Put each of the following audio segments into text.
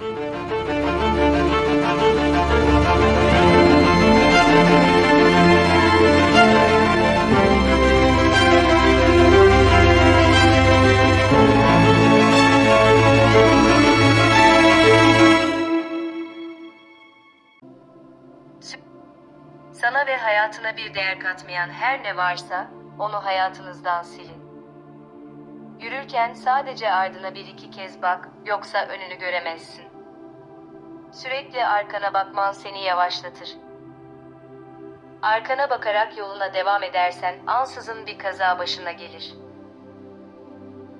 Sana ve hayatına bir değer katmayan her ne varsa onu hayatınızdan silin. Yürürken sadece ardına bir iki kez bak, yoksa önünü göremezsin. Sürekli arkana bakman seni yavaşlatır. Arkana bakarak yoluna devam edersen ansızın bir kaza başına gelir.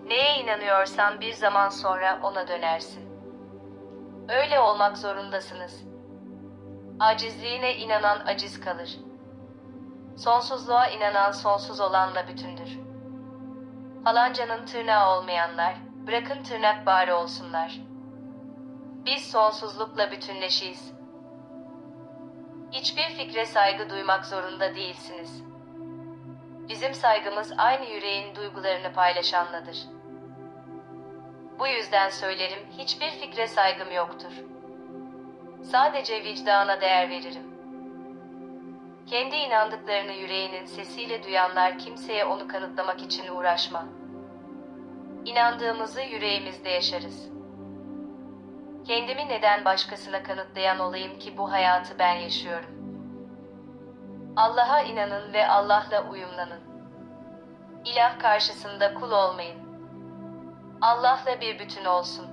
Neye inanıyorsan bir zaman sonra ona dönersin. Öyle olmak zorundasınız. Acizliğine inanan aciz kalır. Sonsuzluğa inanan sonsuz olanla bütündür. Falancanın tırnağı olmayanlar, bırakın tırnak bari olsunlar. Biz sonsuzlukla bütünleşiyiz. Hiçbir fikre saygı duymak zorunda değilsiniz. Bizim saygımız aynı yüreğin duygularını paylaşanladır. Bu yüzden söylerim, hiçbir fikre saygım yoktur. Sadece vicdana değer veririm. Kendi inandıklarını yüreğinin sesiyle duyanlar kimseye onu kanıtlamak için uğraşma. İnandığımızı yüreğimizde yaşarız. Kendimi neden başkasına kanıtlayan olayım ki bu hayatı ben yaşıyorum? Allah'a inanın ve Allah'la uyumlanın. İlah karşısında kul olmayın. Allah'la bir bütün olsun.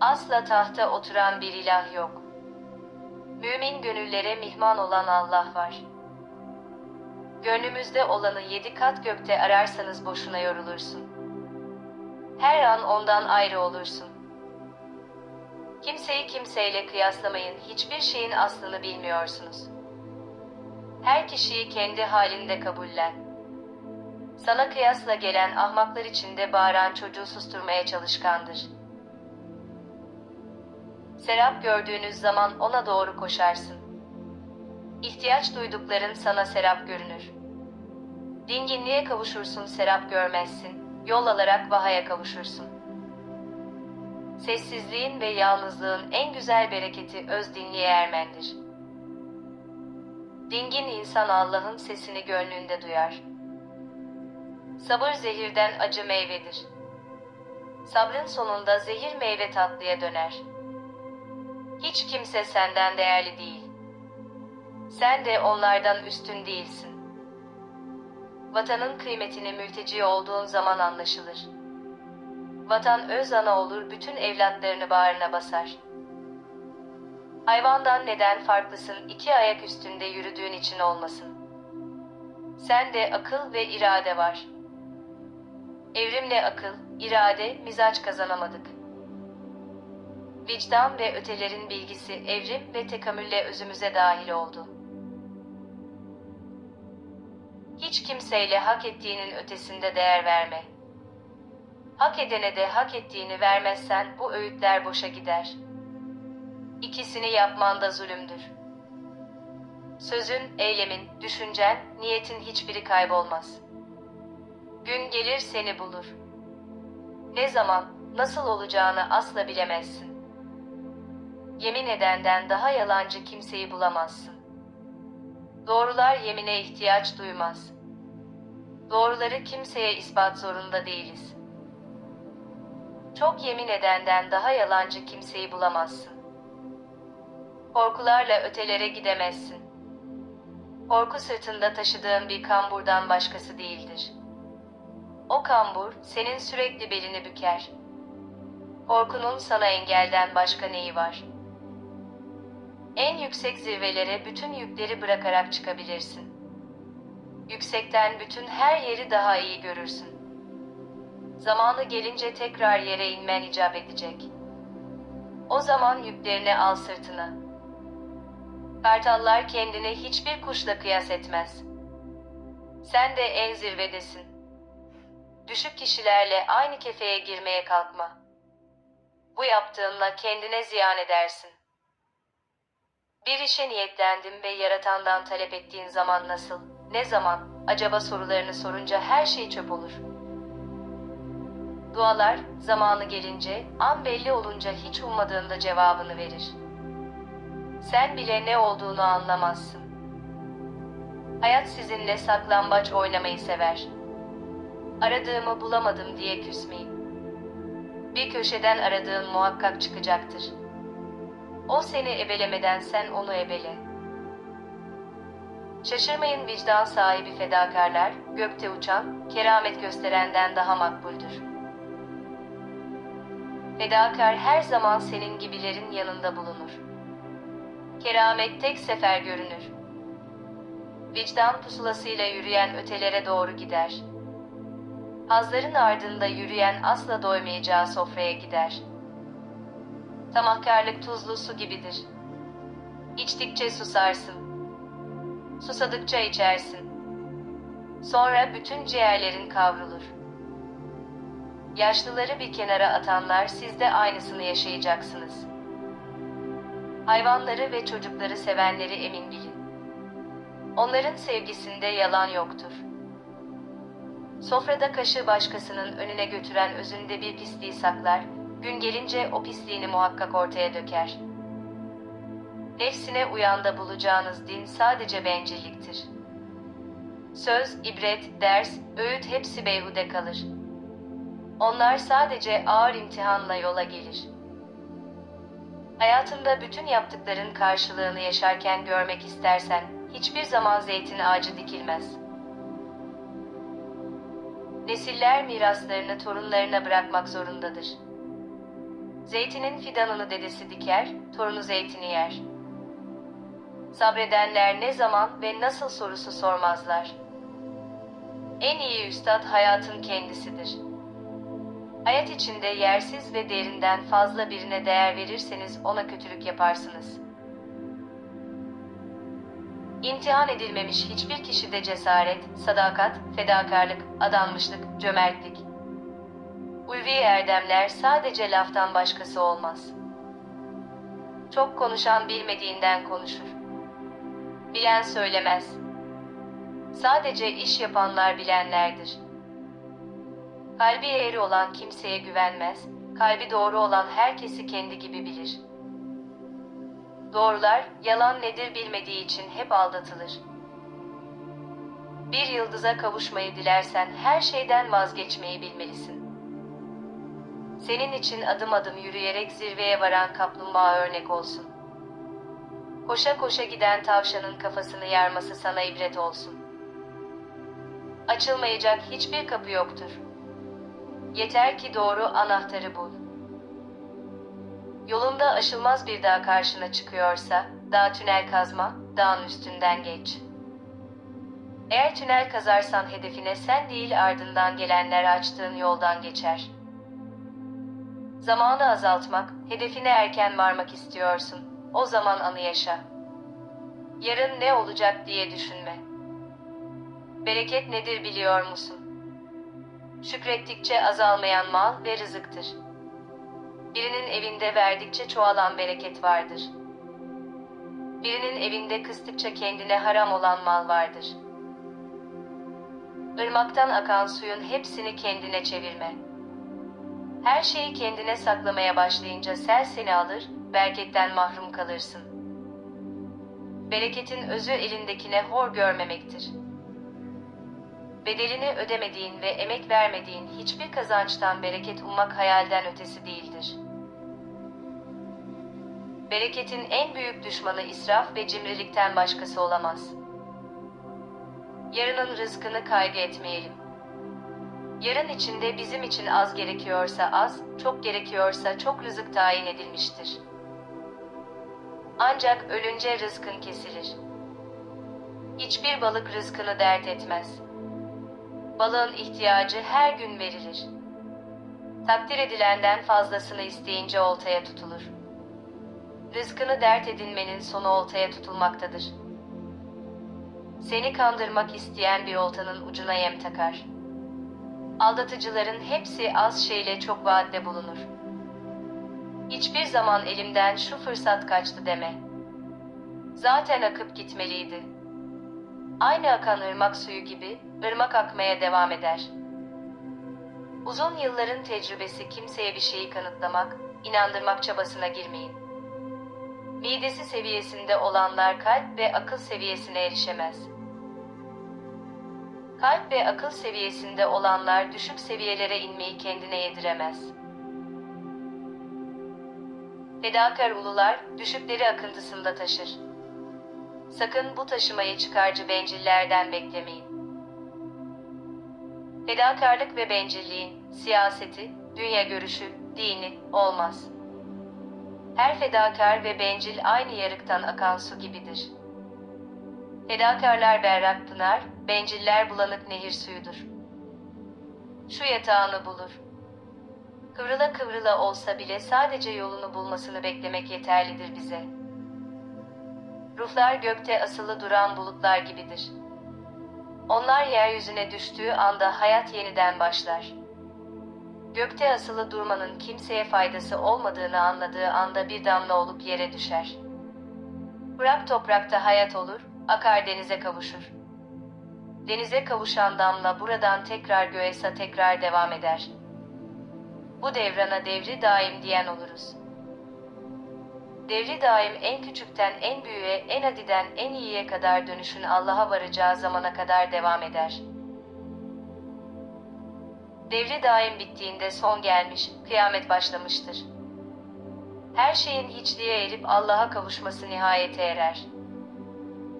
Asla tahta oturan bir ilah yok. Mümin gönüllere mihman olan Allah var. Gönlümüzde olanı yedi kat gökte ararsanız boşuna yorulursun. Her an ondan ayrı olursun. Kimseyi kimseyle kıyaslamayın, hiçbir şeyin aslını bilmiyorsunuz. Her kişiyi kendi halinde kabullen. Sana kıyasla gelen ahmaklar içinde bağıran çocuğu susturmaya çalışkandır. Serap gördüğünüz zaman ona doğru koşarsın. İhtiyaç duydukların sana serap görünür. Dinginliğe kavuşursun serap görmezsin, yol alarak vahaya kavuşursun. Sessizliğin ve yalnızlığın en güzel bereketi öz dinliğe ermendir. Dingin insan Allah'ın sesini gönlünde duyar. Sabır zehirden acı meyvedir. Sabrın sonunda zehir meyve tatlıya döner. Hiç kimse senden değerli değil. Sen de onlardan üstün değilsin. Vatanın kıymetini mülteci olduğun zaman anlaşılır. Vatan öz ana olur, bütün evlatlarını bağrına basar. Hayvandan neden farklısın, iki ayak üstünde yürüdüğün için olmasın. Sende akıl ve irade var. Evrimle akıl, irade, mizaç kazanamadık. Vicdan ve ötelerin bilgisi evrim ve tekamülle özümüze dahil oldu. Hiç kimseyle hak ettiğinin ötesinde değer verme. Hak edene de hak ettiğini vermezsen bu öğütler boşa gider. İkisini yapman da zulümdür. Sözün, eylemin, düşüncen, niyetin hiçbiri kaybolmaz. Gün gelir seni bulur. Ne zaman, nasıl olacağını asla bilemezsin. Yemin edenden daha yalancı kimseyi bulamazsın. Doğrular yemine ihtiyaç duymaz. Doğruları kimseye ispat zorunda değiliz. Çok yemin edenden daha yalancı kimseyi bulamazsın. Korkularla ötelere gidemezsin. Korku sırtında taşıdığın bir kamburdan başkası değildir. O kambur senin sürekli belini büker. Korkunun sana engelden başka neyi var? En yüksek zirvelere bütün yükleri bırakarak çıkabilirsin. Yüksekten bütün her yeri daha iyi görürsün. Zamanı gelince tekrar yere inmen icap edecek. O zaman yüklerini al sırtına. Kartallar kendini hiçbir kuşla kıyas etmez. Sen de en zirvedesin. Düşük kişilerle aynı kefeye girmeye kalkma. Bu yaptığınla kendine ziyan edersin. Bir işe niyetlendim ve yaratandan talep ettiğin zaman nasıl, ne zaman, acaba sorularını sorunca her şey çöp olur. Dualar, zamanı gelince, an belli olunca hiç ummadığında cevabını verir. Sen bile ne olduğunu anlamazsın. Hayat sizinle saklambaç oynamayı sever. Aradığımı bulamadım diye küsmeyin. Bir köşeden aradığın muhakkak çıkacaktır. O seni ebelemeden sen onu ebele. Şaşırmayın vicdan sahibi fedakarlar, gökte uçan, keramet gösterenden daha makbuldür. Fedakar her zaman senin gibilerin yanında bulunur. Keramet tek sefer görünür. Vicdan pusulasıyla yürüyen ötelere doğru gider. Hazların ardında yürüyen asla doymayacağı sofraya gider. Tamahkarlık tuzlu su gibidir. İçtikçe susarsın. Susadıkça içersin. Sonra bütün ciğerlerin kavrulur. Yaşlıları bir kenara atanlar siz de aynısını yaşayacaksınız. Hayvanları ve çocukları sevenleri emin bilin. Onların sevgisinde yalan yoktur. Sofrada kaşı başkasının önüne götüren özünde bir pisliği saklar, gün gelince o pisliğini muhakkak ortaya döker. Nefsine uyanda bulacağınız din sadece bencilliktir. Söz, ibret, ders, öğüt hepsi beyhude kalır. Onlar sadece ağır imtihanla yola gelir. Hayatında bütün yaptıkların karşılığını yaşarken görmek istersen, hiçbir zaman zeytin ağacı dikilmez. Nesiller miraslarını torunlarına bırakmak zorundadır. Zeytinin fidanını dedesi diker, torunu zeytini yer. Sabredenler ne zaman ve nasıl sorusu sormazlar. En iyi üstad hayatın kendisidir. Hayat içinde yersiz ve derinden fazla birine değer verirseniz ona kötülük yaparsınız. İmtihan edilmemiş hiçbir kişide cesaret, sadakat, fedakarlık, adanmışlık, cömertlik. Ulvi erdemler sadece laftan başkası olmaz. Çok konuşan bilmediğinden konuşur. Bilen söylemez. Sadece iş yapanlar bilenlerdir. Kalbi eğri olan kimseye güvenmez, kalbi doğru olan herkesi kendi gibi bilir. Doğrular, yalan nedir bilmediği için hep aldatılır. Bir yıldıza kavuşmayı dilersen her şeyden vazgeçmeyi bilmelisin. Senin için adım adım yürüyerek zirveye varan kaplumbağa örnek olsun. Koşa koşa giden tavşanın kafasını yarması sana ibret olsun. Açılmayacak hiçbir kapı yoktur. Yeter ki doğru anahtarı bul. Yolunda aşılmaz bir dağ karşına çıkıyorsa, dağ tünel kazma, dağın üstünden geç. Eğer tünel kazarsan hedefine sen değil ardından gelenler açtığın yoldan geçer. Zamanı azaltmak, hedefine erken varmak istiyorsun. O zaman anı yaşa. Yarın ne olacak diye düşünme. Bereket nedir biliyor musun? Şükrettikçe azalmayan mal ve rızıktır. Birinin evinde verdikçe çoğalan bereket vardır. Birinin evinde kıstıkça kendine haram olan mal vardır. Irmaktan akan suyun hepsini kendine çevirme. Her şeyi kendine saklamaya başlayınca sel seni alır, bereketten mahrum kalırsın. Bereketin özü elindekine hor görmemektir. Bedelini ödemediğin ve emek vermediğin hiçbir kazançtan bereket ummak hayalden ötesi değildir. Bereketin en büyük düşmanı israf ve cimrilikten başkası olamaz. Yarının rızkını kaygı etmeyelim. Yarın içinde bizim için az gerekiyorsa az, çok gerekiyorsa çok rızık tayin edilmiştir. Ancak ölünce rızkın kesilir. Hiçbir balık rızkını dert etmez. Balığın ihtiyacı her gün verilir. Takdir edilenden fazlasını isteyince oltaya tutulur. Rızkını dert edinmenin sonu oltaya tutulmaktadır. Seni kandırmak isteyen bir oltanın ucuna yem takar. Aldatıcıların hepsi az şeyle çok vaatte bulunur. Hiçbir zaman elimden şu fırsat kaçtı deme. Zaten akıp gitmeliydi. Aynı akan ırmak suyu gibi ırmak akmaya devam eder. Uzun yılların tecrübesi kimseye bir şeyi kanıtlamak, inandırmak çabasına girmeyin. Midesi seviyesinde olanlar kalp ve akıl seviyesine erişemez. Kalp ve akıl seviyesinde olanlar düşük seviyelere inmeyi kendine yediremez. Fedakar ulular düşükleri akıntısında taşır. Sakın bu taşımayı çıkarcı bencillerden beklemeyin. Fedakarlık ve bencilliğin siyaseti, dünya görüşü, dini olmaz. Her fedakar ve bencil aynı yarıktan akan su gibidir. Fedakarlar berrak pınar, benciller bulanık nehir suyudur. Şu yatağını bulur. Kıvrıla kıvrıla olsa bile sadece yolunu bulmasını beklemek yeterlidir bize. Ruhlar gökte asılı duran bulutlar gibidir. Onlar yeryüzüne düştüğü anda hayat yeniden başlar. Gökte asılı durmanın kimseye faydası olmadığını anladığı anda bir damla olup yere düşer. Bırak toprakta hayat olur, akar denize kavuşur. Denize kavuşan damla buradan tekrar göğe tekrar devam eder. Bu devrana devri daim diyen oluruz. Devri daim en küçükten en büyüğe, en adiden en iyiye kadar dönüşün Allah'a varacağı zamana kadar devam eder. Devri daim bittiğinde son gelmiş, kıyamet başlamıştır. Her şeyin hiçliğe erip Allah'a kavuşması nihayete erer.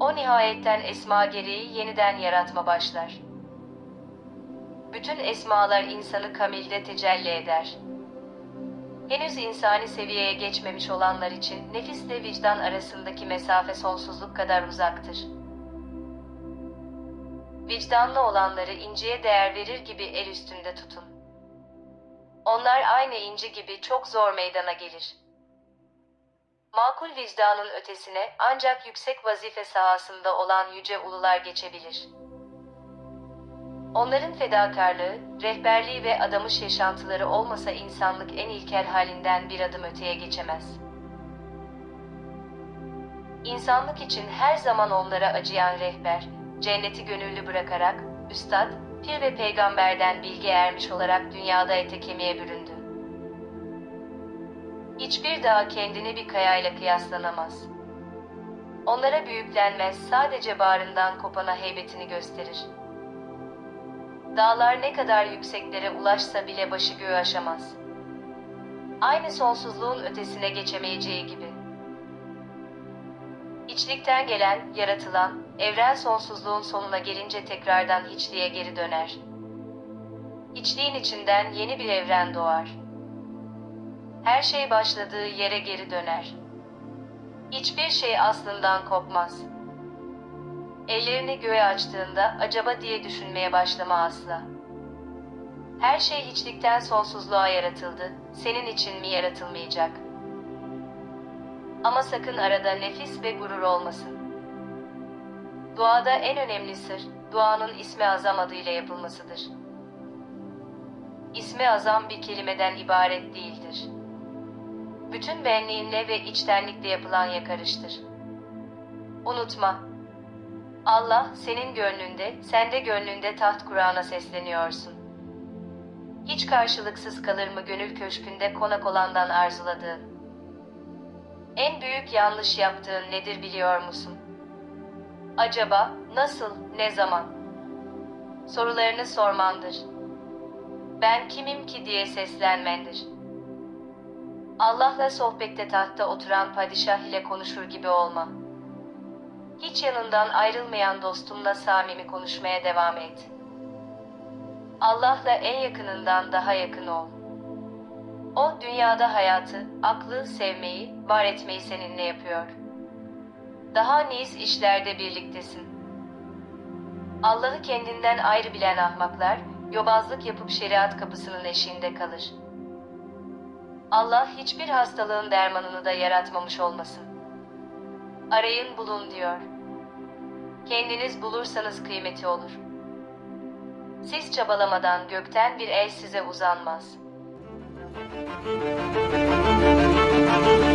O nihayetten esma gereği yeniden yaratma başlar. Bütün esmalar insanı kamilde tecelli eder. Henüz insani seviyeye geçmemiş olanlar için nefisle vicdan arasındaki mesafe sonsuzluk kadar uzaktır. Vicdanlı olanları inciye değer verir gibi el üstünde tutun. Onlar aynı inci gibi çok zor meydana gelir. Makul vicdanın ötesine ancak yüksek vazife sahasında olan yüce ulular geçebilir. Onların fedakarlığı, rehberliği ve adamış yaşantıları olmasa insanlık en ilkel halinden bir adım öteye geçemez. İnsanlık için her zaman onlara acıyan rehber, cenneti gönüllü bırakarak, üstad, pir ve peygamberden bilgi ermiş olarak dünyada ete kemiğe büründü. Hiçbir dağ kendini bir kayayla kıyaslanamaz. Onlara büyüklenmez, sadece bağrından kopana heybetini gösterir. Dağlar ne kadar yükseklere ulaşsa bile başı göğü aşamaz. Aynı sonsuzluğun ötesine geçemeyeceği gibi. İçlikten gelen, yaratılan, evren sonsuzluğun sonuna gelince tekrardan hiçliğe geri döner. İçliğin içinden yeni bir evren doğar. Her şey başladığı yere geri döner. Hiçbir şey aslından kopmaz. Ellerini göğe açtığında acaba diye düşünmeye başlama asla. Her şey hiçlikten sonsuzluğa yaratıldı, senin için mi yaratılmayacak? Ama sakın arada nefis ve gurur olmasın. Duada en önemli sır, duanın ismi azam adıyla yapılmasıdır. İsmi azam bir kelimeden ibaret değildir. Bütün benliğinle ve içtenlikle yapılan yakarıştır. Unutma, Allah senin gönlünde, sen de gönlünde taht Kur'an'a sesleniyorsun. Hiç karşılıksız kalır mı gönül köşkünde konak olandan arzuladığın? En büyük yanlış yaptığın nedir biliyor musun? Acaba, nasıl, ne zaman? Sorularını sormandır. Ben kimim ki diye seslenmendir. Allah'la sohbette tahtta oturan padişah ile konuşur gibi olma.'' Hiç yanından ayrılmayan dostumla samimi konuşmaya devam et. Allah'la en yakınından daha yakın ol. O dünyada hayatı, aklı, sevmeyi, var etmeyi seninle yapıyor. Daha nice işlerde birliktesin. Allah'ı kendinden ayrı bilen ahmaklar, yobazlık yapıp şeriat kapısının eşiğinde kalır. Allah hiçbir hastalığın dermanını da yaratmamış olmasın. Arayın bulun diyor. Kendiniz bulursanız kıymeti olur. Siz çabalamadan gökten bir el size uzanmaz. Müzik